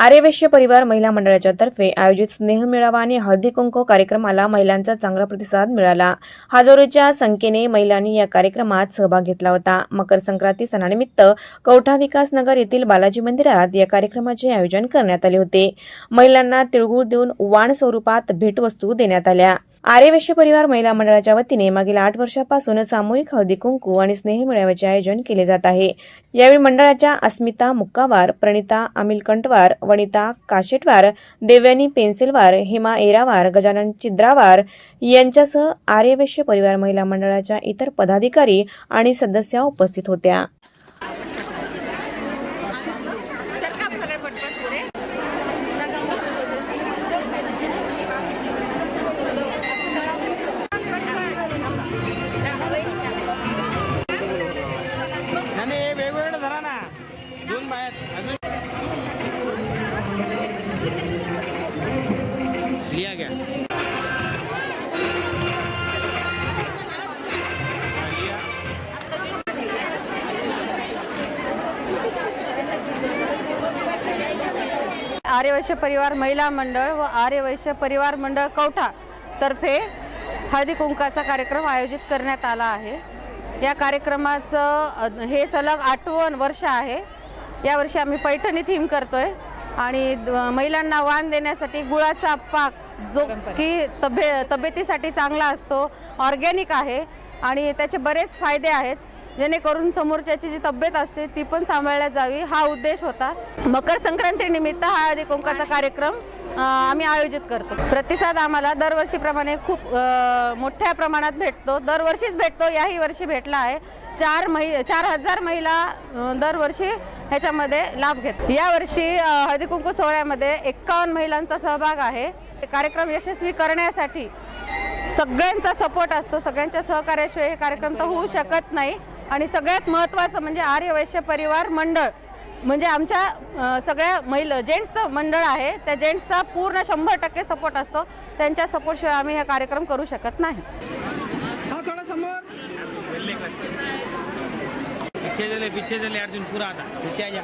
आर्यवैश्य परिवार महिला मंडळाच्या तर्फे आयोजित स्नेह मेळावा आणि हळदी कुंकू कार्यक्रमाला महिलांचा चांगला प्रतिसाद मिळाला. हजारोच्या संख्येने महिलांनी या कार्यक्रमात सहभाग घेतला होता. मकर संक्रांती सणानिमित्त कवठा विकास नगर येथील बालाजी मंदिरात या कार्यक्रमाचे आयोजन करण्यात आले होते. महिलांना तिळगुळ देऊन वाण स्वरूपात भेटवस्तू देण्यात आल्या. आर्यवैश्य परिवार महिला मंडळाच्या वतीने मागील आठ वर्षापासून सामूहिक हळदी कुंकू आणि स्नेह मेळाव्याचे आयोजन केले जात आहे. यावेळी मंडळाच्या अस्मिता मुक्कावार प्रणिता अमिल कंटवार वनिता काशेटवार देव्यानी पेन्सिलवार हेमा एरावार गजानन चिद्रावार यांच्यासह आर्यवैश्य परिवार महिला मंडळाच्या इतर पदाधिकारी आणि सदस्या उपस्थित होत्या. आर्यवैश्य परिवार महिला मंडळ व आर्यवैश्य परिवार मंडळ कवठा तर्फे हळदी कुंकाचा कार्यक्रम आयोजित करण्यात आला आहे. या कार्यक्रमाचं हे सलग आठवण वर्ष आहे. यावर्षी आम्ही पैठणी थीम करतोय आणि द- महिलांना वाण देण्यासाठी गुळाचा पाक जो की तब्ये तब्येतीसाठी चांगला असतो ऑर्गॅनिक आहे आणि त्याचे बरेच फायदे आहेत. जेणेकरून समोरच्याची जी तब्येत असते ती पण सांभाळल्या जावी. हा उद्देश होता. मकर संक्रांती निमित्त हा हळदी कुंकाचा कार्यक्रम आम्ही आयोजित करतो. प्रतिसाद आम्हाला दरवर्षीप्रमाणे खूप मोठ्या प्रमाणात भेटतो. दरवर्षीच भेटतो याही वर्षी भेटला आहे. चार महि चार हजार महिला दरवर्षी ह्याच्यामध्ये लाभ घेत. यावर्षी हळदी कुंकू सोहळ्यामध्ये एक्कावन्न महिलांचा सहभाग आहे. कार्यक्रम यशस्वी करण्यासाठी सगळ्यांचा सपोर्ट असतो. सगळ्यांच्या सहकार्याशिवाय हे कार्यक्रम तर होऊ शकत नाही. आणि सगळ्यात महत्त्वाचं म्हणजे आर्यवैश्य परिवार मंडळ. म्हणजे आमच्या सगळ्या महिला जेंट्सचं मंडळ आहे त्या जेंट्सचा पूर्ण शंभर टक्के सपोर्ट असतो. त्यांच्या सपोर्टशिवाय आम्ही हा कार्यक्रम करू शकत नाही. हा थोड़ा समोर. पीछे चले पीछे चले अर्जुन पूरा आता. पीछे आ जा.